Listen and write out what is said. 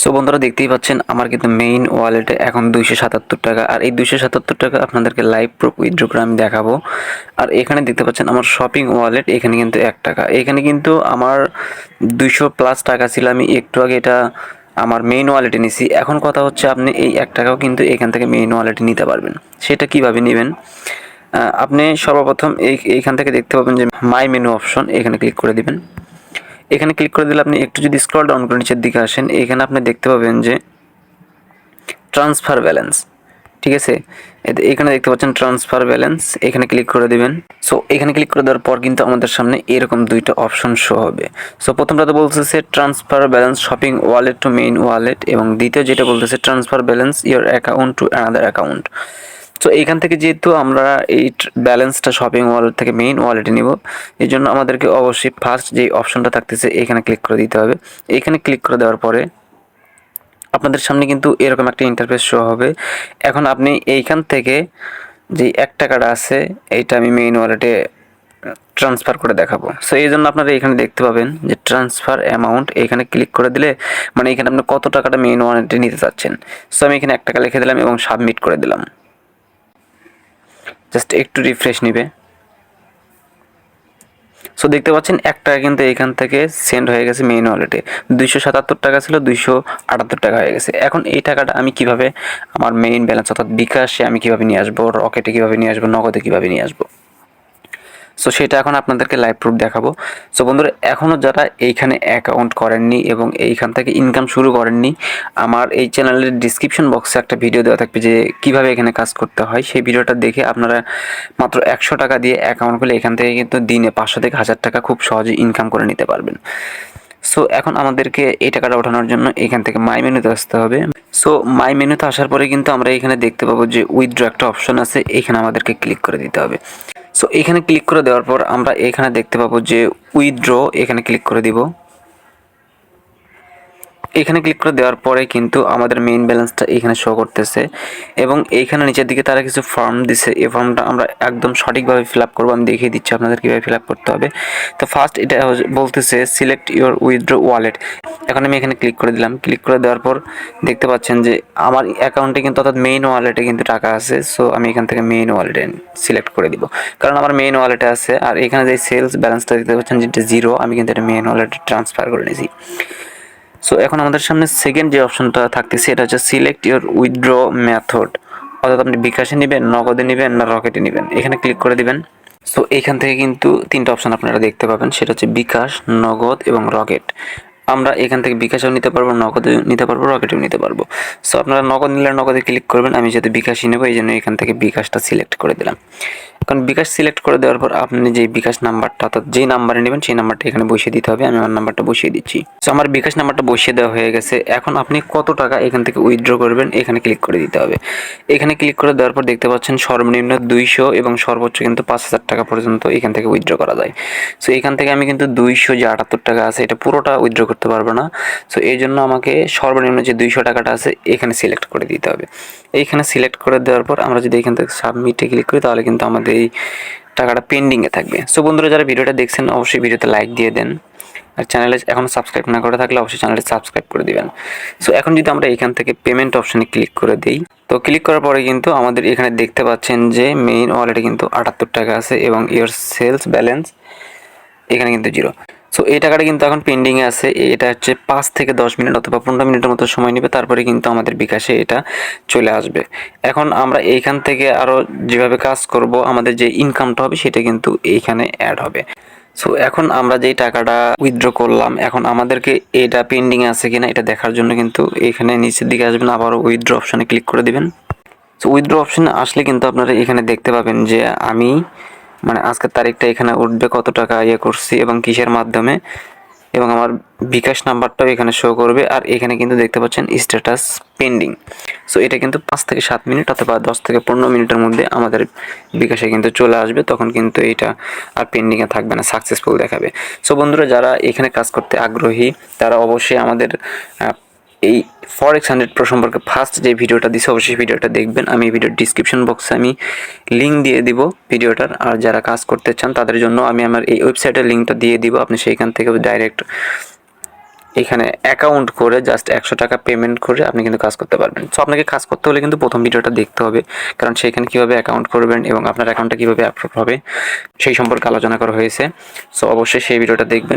So বন্ধুরা, দেখতেই পাচ্ছেন, আমার কিন্তু মেইন ওয়ালেটে এখন দুইশো সাতাত্তর টাকা। আর এই দুইশো সাতাত্তর টাকা আপনাদেরকে লাইভ প্রুফ উইথড্র করে আমি দেখাবো। আর এখানে দেখতে পাচ্ছেন, আমার শপিং ওয়ালেট এখানে কিন্তু এক টাকা। এখানে কিন্তু আমার দুইশো প্লাস টাকা ছিল। আমি একটু আগে এটা আমার মেইন ওয়ালেটে নিছি। এখন কথা হচ্ছে, আপনি এই এক টাকাও কিন্তু এখান থেকে মেইন ওয়ালেটে নিতে পারবেন। সেটা কীভাবে নেবেন? আপনি সর্বপ্রথম এই, এইখান থেকে দেখতে পাবেন যে মাই মেনু অপশন এখানে ক্লিক করে দিবেন। এখানে ক্লিক করে দিলে আপনি একটু যদি স্ক্রল ডাউন করে নিচের দিকে আসেন, এখানে আপনি দেখতে পাবেন যে ট্রান্সফার ব্যালেন্স ঠিক আছে? এখানে দেখতে পাচ্ছেন ট্রান্সফার ব্যালেন্স এখানে ক্লিক করে দিবেন। সো এখানে ক্লিক করে দেওয়ার পর কিন্তু আমাদের সামনে এরকম দুইটা অপশন শো হবে। সো প্রথমটাতে বলতেছে transfer balance shopping wallet to main wallet এবং দ্বিতীয় যেটা বলতেছে transfer balance your account to another account so এইখান থেকে যেহেতু আমরা এই ব্যালেন্সটা শপিং ওয়ালেট থেকে মেইন ওয়ালেটে নিব, এই জন্য আমাদেরকে অবশ্যই ফার্স্ট যে অপশনটা থাকতেছে এখানে ক্লিক করে দিতে হবে। এখানে ক্লিক করে দেওয়ার পরে আপনাদের সামনে কিন্তু এরকম একটা ইন্টারফেস শো হবে। এখন আপনি এইখান থেকে যে এক টাকাটা আছে, এইটা আমি মেইন ওয়ালেটে ট্রান্সফার করে দেখাবো। সো এই জন্য আপনারা এখানে দেখতে পাবেন যে ট্রান্সফার অ্যামাউন্ট এখানে ক্লিক করে দিলে মানে এখানে আপনি কত টাকাটা মেইন ওয়ালেটে নিতে চাচ্ছেন। সো আমি এখানে এক টাকা লিখে দিলাম এবং সাবমিট করে দিলাম। জাস্ট একটু রিফ্রেশ নিবে। সো দেখতে পাচ্ছেন, এক টাকা কিন্তু এখান থেকে সেন্ড হয়ে গেছে মেইন ওয়ালেটে দুইশো সাতাত্তর টাকা ছিল, দুইশো আটাত্তর টাকা হয়ে গেছে। এখন এই টাকাটা আমি কীভাবে আমার মেইন ব্যালেন্স অর্থাৎ বিকাশে আমি কীভাবে নিয়ে আসব রকেটে কীভাবে নিয়ে আসব, নগদে কীভাবে নিয়ে আসব? সো সেটা এখন আপনাদেরকে লাইভ প্রুফ দেখাবো। সো বন্ধুরা এখনও যারা এইখানে অ্যাকাউন্ট করেননি এবং এইখান থেকে ইনকাম শুরু করেননি, আমার এই চ্যানেলের ডিসক্রিপশন বক্সে একটা ভিডিও দেওয়া থাকবে যে কীভাবে এখানে কাজ করতে হয়। সেই ভিডিওটা দেখে আপনারা মাত্র একশো টাকা দিয়ে অ্যাকাউন্ট খুলে এখান থেকে কিন্তু দিনে পাঁচশো থেকে হাজার টাকা খুব সহজে ইনকাম করে নিতে পারবেন। সো এখন আমাদেরকে এই টাকাটা ওঠানোর জন্য এখান থেকে মাই মেনুতে আসতে হবে। সো মাই মেনুতে আসার পরে কিন্তু আমরা এখানে দেখতে পাবো যে উইথড্র একটা অপশন আছে, এখানে আমাদেরকে ক্লিক করে দিতে হবে। সো এখানে ক্লিক করে দেওয়ার পর আমরা এখানে দেখতে পাবো যে উইথড্র এখানে ক্লিক করে দিব। এখানে ক্লিক করে দেওয়ার পরে কিন্তু আমাদের মেইন ব্যালেন্সটা এখানে শো করতেছে এবং এইখানে নিচের দিকে তারা কিছু ফর্ম দিছে। এই ফর্মটা আমরা একদম সঠিকভাবে ফিল আপ করব। আমি দেখিয়ে দিচ্ছি আপনাদের কীভাবে ফিল আপ করতে হবে। তো ফার্স্ট এটা বলতেছে সিলেক্ট ইউর উইথড্র ওয়ালেট এখন আমি এখানে ক্লিক করে দিলাম। ক্লিক করে দেওয়ার পর দেখতে পাচ্ছেন যে আমার অ্যাকাউন্টে কিন্তু অর্থাৎ মেইন ওয়ালেটে কিন্তু টাকা আছে। সো আমি এখান থেকে মেইন ওয়ালেটে সিলেক্ট করে দিব। কারণ আমার মেইন ওয়ালেটে আছে। আর এখানে যে সেলস ব্যালেন্সটা দেখতে পাচ্ছেন যেটা জিরো আমি কিন্তু এটা মেইন ওয়ালেটে ট্রান্সফার করে নিয়েছি। সো এখন আমাদের সামনে সেকেন্ড যে অপশনটা থাকতেছে, এটা হচ্ছে সিলেক্ট ইউর উইথড্র মেথড অর্থাৎ আপনি বিকাশে নেবেন, নগদে নেবেন না রকেটে নেবেন। এখানে ক্লিক করে দিবেন। সো এখান থেকে কিন্তু তিনটা অপশন আপনারা দেখতে পাবেন। সেটা হচ্ছে বিকাশ, নগদ এবং রকেট আমরা এখান থেকে বিকাশেও নিতে পারব নগদে নিতে পারব রকেটেও নিতে পারব। সো আপনারা নগদ নিলে নগদে ক্লিক করবেন। আমি যেহেতু বিকাশই নেব এই জন্য এখান থেকে বিকাশটা সিলেক্ট করে দিলাম। এখন বিকাশ সিলেক্ট করে দেওয়ার পর আপনি যে বিকাশ নাম্বারটা, অর্থাৎ যেই নাম্বারে নেবেন সেই নাম্বারটা এখানে বসিয়ে দিতে হবে, আমি আমার নাম্বারটা বসিয়ে দিচ্ছি। সো আমার বিকাশ নাম্বারটা বসিয়ে দেওয়া হয়ে গেছে। এখন আপনি কত টাকা এখান থেকে উইথড্র করবেন এখানে ক্লিক করে দিতে হবে। এখানে ক্লিক করে দেওয়ার পর দেখতে পাচ্ছেন সর্বনিম্ন দুইশো এবং সর্বোচ্চ কিন্তু পাঁচ হাজার টাকা পর্যন্ত এখান থেকে উইথড্র করা যায়। সো এখান থেকে আমি কিন্তু দুইশো যে আটাত্তর টাকা আছে, এটা পুরোটা উইথড্র করতে পারব না। সো এই জন্য আমাকে সর্বনিম্ন যে দুইশো টাকাটা আছে, এখানে সিলেক্ট করে দিতে হবে। এইখানে সিলেক্ট করে দেওয়ার পর আমরা যদি এখান থেকে সাবমিটে ক্লিক করি, তাহলে কিন্তু আমাদের এই টাকাটা পেন্ডিংয়ে থাকবে। সো বন্ধুরা, যারা ভিডিওটা দেখছেন, অবশ্যই ভিডিওতে লাইক দিয়ে দেন। আর চ্যানেলে এখনও সাবস্ক্রাইব না করে থাকলে অবশ্যই চ্যানেলটি সাবস্ক্রাইব করে দিবেন। সো এখন যদি আমরা এখান থেকে পেমেন্ট অপশানে ক্লিক করে দিই, তো ক্লিক করার পরে কিন্তু আমাদের এখানে দেখতে পাচ্ছেন যে মেইন ওয়ালেটে কিন্তু আটাত্তর টাকা আছে এবং ইয়োর সেলস ব্যালেন্স এখানে কিন্তু জিরো সো এই টাকাটা কিন্তু এখন পেন্ডিংয়ে আছে। এটা হচ্ছে পাঁচ থেকে দশ মিনিট অথবা পনেরো মিনিটের মতো সময় নেবে, তারপরে কিন্তু আমাদের বিকাশে এটা চলে আসবে। এখন আমরা এইখান থেকে আরও যেভাবে কাজ করব, আমাদের যে ইনকামটা হবে, সেটা কিন্তু এইখানে অ্যাড হবে। সো এখন আমরা যেই টাকাটা উইথড্র করলাম, এখন আমাদেরকে এটা পেন্ডিং আছে কিনা, এটা দেখার জন্য কিন্তু এখানে নিচের দিকে আসবেন, আবারও উইথড্র অপশানে ক্লিক করে দিবেন। সো উইথড্র অপশানে আসলে কিন্তু আপনারা এখানে দেখতে পাবেন যে আমি মানে আজকের তারিখটা এখানে উঠবে কত টাকা ইয়ে করছি এবং কিসের মাধ্যমে, এবং আমার বিকাশ নাম্বারটাও এখানে শো করবে, আর এখানে কিন্তু দেখতে পাচ্ছেন স্ট্যাটাস পেন্ডিং সো এটা কিন্তু পাঁচ থেকে সাত মিনিট অথবা দশ থেকে পনেরো মিনিটের মধ্যে আমাদের বিকাশে কিন্তু চলে আসবে, তখন কিন্তু এটা আর পেন্ডিংয়ে থাকবে না সাকসেসফুল দেখাবে। সো বন্ধুরা, যারা এখানে কাজ করতে আগ্রহী, তারা অবশ্যই আমাদের এই ফরেক্স হান্ড্রেড প্রো সম্পর্কে ফার্স্ট যে ভিডিওটা দিছে, অবশ্যই ভিডিওটা দেখবেন। আমি ভিডিওর ডিসক্রিপশন বক্সে আমি লিঙ্ক দিয়ে দিব ভিডিওটার। আর যারা কাজ করতে চান, তাদের জন্য আমি আমার এই ওয়েবসাইটের লিঙ্কটা দিয়ে দিব। আপনি সেইখান থেকে ডাইরেক্ট এখানে অ্যাকাউন্ট করে জাস্ট একশো টাকা পেমেন্ট করে আপনি কিন্তু কাজ করতে পারবেন। সো আপনাকে কাজ করতে হলে কিন্তু প্রথম ভিডিওটা দেখতে হবে। কারণ সেখানে কীভাবে অ্যাকাউন্ট করবেন এবং আপনার অ্যাকাউন্টটা কীভাবে অ্যাপ্রুভ হবে, সেই সম্পর্কে আলোচনা করা হয়েছে। সো অবশ্যই সেই ভিডিওটা দেখবেন।